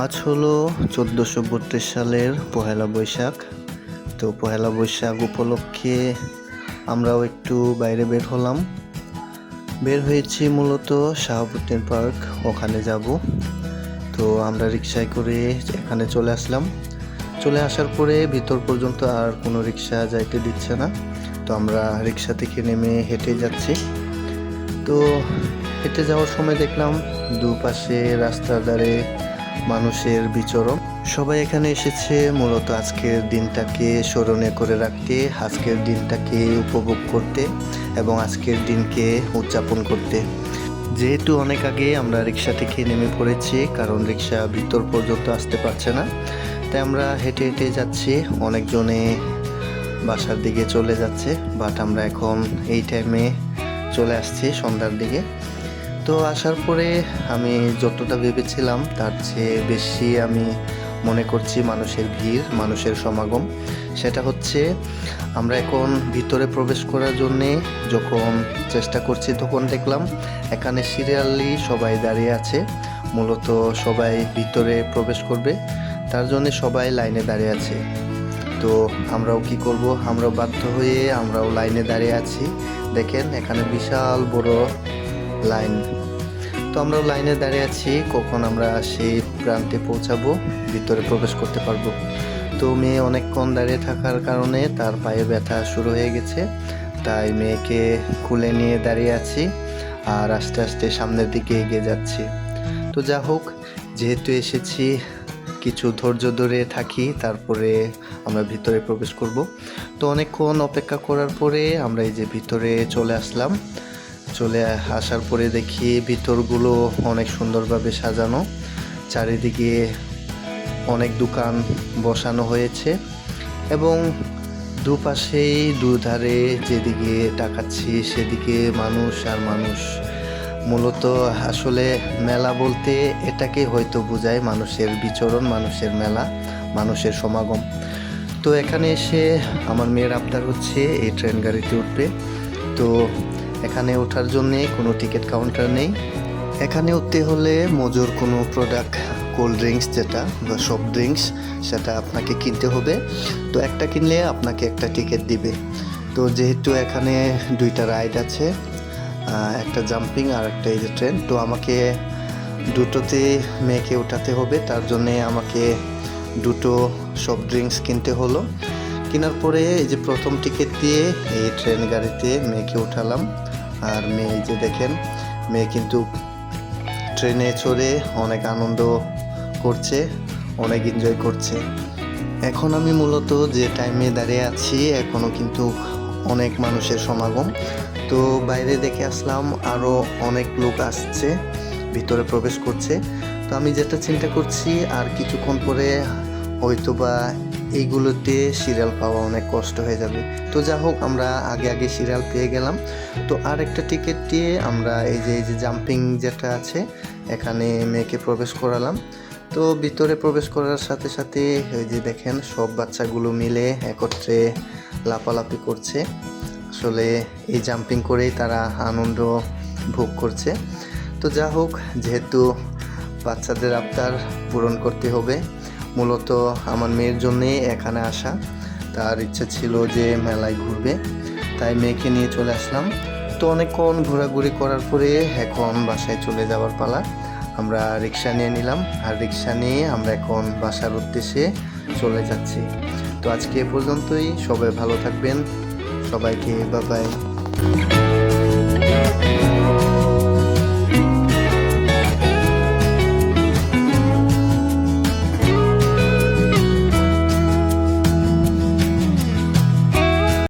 আজ হলো চোদ্দোশো বত্রিশ সালের পহেলা বৈশাখ। তো পহেলা বৈশাখ উপলক্ষে আমরাও একটু বাইরে বের হলাম। বের হয়েছি মূলত শাহাবুদ্দিন পার্ক, ওখানে যাব। তো আমরা রিক্সায় করে এখানে চলে আসলাম। চলে আসার পরে ভিতর পর্যন্ত আর কোনো রিক্সা যাইতে দিচ্ছে না। তো আমরা রিক্সা থেকে নেমে হেঁটে যাচ্ছি। তো হেঁটে যাওয়ার সময় দেখলাম দুপাশে রাস্তার ধারে মানুষের বিচরণ। সবাই এখানে এসেছে, মূলত আজকের দিনটাকে স্মরণে করে রাখতে, আজকের দিনটাকে উপভোগ করতে এবং আজকের দিনকে উদযাপন করতে। যেহেতু অনেক আগে আমরা রিক্সা থেকে নেমে পড়েছি, কারণ রিক্সা ভিতর পর্যন্ত আসতে পারছে না, তাই আমরা হেঁটে হেঁটে যাচ্ছি। অনেকজনে বাসার দিকে চলে যাচ্ছে বাট আমরা এখন এই টাইমে চলে আসছি সন্ধ্যার দিকে। তো আসার পরে আমি যতটা ভেবেছিলাম, তার চেয়ে বেশি আমি মনে করছি মানুষের ভিড়, মানুষের সমাগম। সেটা হচ্ছে, আমরা এখন ভিতরে প্রবেশ করার জন্যে যখন চেষ্টা করছি, তখন দেখলাম এখানে সিরিয়ালি সবাই দাঁড়িয়ে আছে। মূলত সবাই ভিতরে প্রবেশ করবে, তার জন্য সবাই লাইনে দাঁড়িয়ে আছে। তো আমরাও কি করব? আমরাও বাধ্য হয়ে আমরাও লাইনে দাঁড়িয়ে আছি। দেখেন, এখানে বিশাল বড় লাইন। তো আমরাও লাইনে দাঁড়িয়ে আছি, কখন আমরা সেই প্রান্তে পৌঁছাবো, ভিতরে প্রবেশ করতে পারব। তো মেয়ে অনেকক্ষণ দাঁড়িয়ে থাকার কারণে তার পায়ে ব্যথা শুরু হয়ে গেছে। তাই মেয়েকে খুলে নিয়ে দাঁড়িয়ে আছি আর আস্তে আস্তে সামনের দিকে এগিয়ে যাচ্ছি। তো যা হোক, যেহেতু এসেছি, কিছু ধৈর্য ধরে থাকি, তারপরে আমরা ভিতরে প্রবেশ করব। তো অনেকক্ষণ অপেক্ষা করার পরে আমরা এই যে ভিতরে চলে আসলাম চলে আসার পরে দেখি ভিতরগুলো অনেক সুন্দরভাবে সাজানো। চারিদিকে অনেক দোকান বসানো হয়েছে এবং দুপাশেই দুধারে যেদিকে তাকাচ্ছি সেদিকে মানুষ আর মানুষ। মূলত আসলে মেলা বলতে এটাকে হয়তো বোঝায় মানুষের বিচরণ, মানুষের মেলা, মানুষের সমাগম। তো এখানে এসে আমার মেয়ের আবদার হচ্ছে এই ট্রেন গাড়িতে উঠবে। তো এখানে ওঠার জন্যে কোনো টিকিট কাউন্টার নেই। এখানে উঠতে হলে মজুর কোনো প্রোডাক্ট কোল্ড ড্রিঙ্কস যেটা বা সফট ড্রিঙ্কস সেটা আপনাকে কিনতে হবে। তো একটা কিনলে আপনাকে একটা টিকিট দিবে। তো যেহেতু এখানে দুইটা রাইড আছে একটা জাম্পিং আর একটা এই যে ট্রেন তো আমাকে দুটোতে মেয়েকে উঠাতে হবে। তার জন্যে আমাকে দুটো সফট ড্রিঙ্কস কিনতে হলো। কেনার পরে এই যে প্রথম টিকিট দিয়ে এই ট্রেন গাড়িতে মেয়েকে উঠালাম। আর মেয়ে যে দেখেন, মেয়ে কিন্তু ট্রেনে চড়ে অনেক আনন্দ করছে, অনেক এনজয় করছে। এখন আমি মূলত যে টাইমে দাঁড়িয়ে আছি এখনও কিন্তু অনেক মানুষের সমাগম। তো বাইরে দেখে আসলাম আরও অনেক লোক আসছে, ভিতরে প্রবেশ করছে। তো আমি যেটা চিন্তা করছি, আর কিছুক্ষণ পরে হয়তোবা এইগুলোতে সিরিয়াল পাওয়া অনেক কষ্ট হয়ে যাবে। তো যা হোক, আমরা আগে আগে সিরিয়াল পেয়ে গেলাম। তো আর একটা টিকিট দিয়ে আমরা এই যে এই যে জাম্পিং যেটা আছে, এখানে মেয়েকে প্রবেশ করালাম। তো ভিতরে প্রবেশ করার সাথে সাথে ওই যে দেখেন, সব বাচ্চাগুলো মিলে একত্রে লাপালাপি করছে। আসলে এই জাম্পিং করেই তারা আনন্দ ভোগ করছে। তো যা হোক, যেহেতু বাচ্চাদের আবদার পূরণ করতে হবে মূলত আমার মেয়ের জন্যে এখানে আসা। তার ইচ্ছে ছিল যে মেলায় ঘুরবে, তাই মেয়েকে নিয়ে চলে আসলাম। তো অনেকক্ষণ ঘোরাঘুরি করার পরে এখন বাসায় চলে যাওয়ার পালা। আমরা রিক্সা নিয়ে নিলাম, আর রিক্সা নিয়ে আমরা এখন বাসার উদ্দেশ্যে চলে যাচ্ছি। তো আজকে এ পর্যন্তই, সবাই ভালো থাকবেন। সবাইকে বাবাই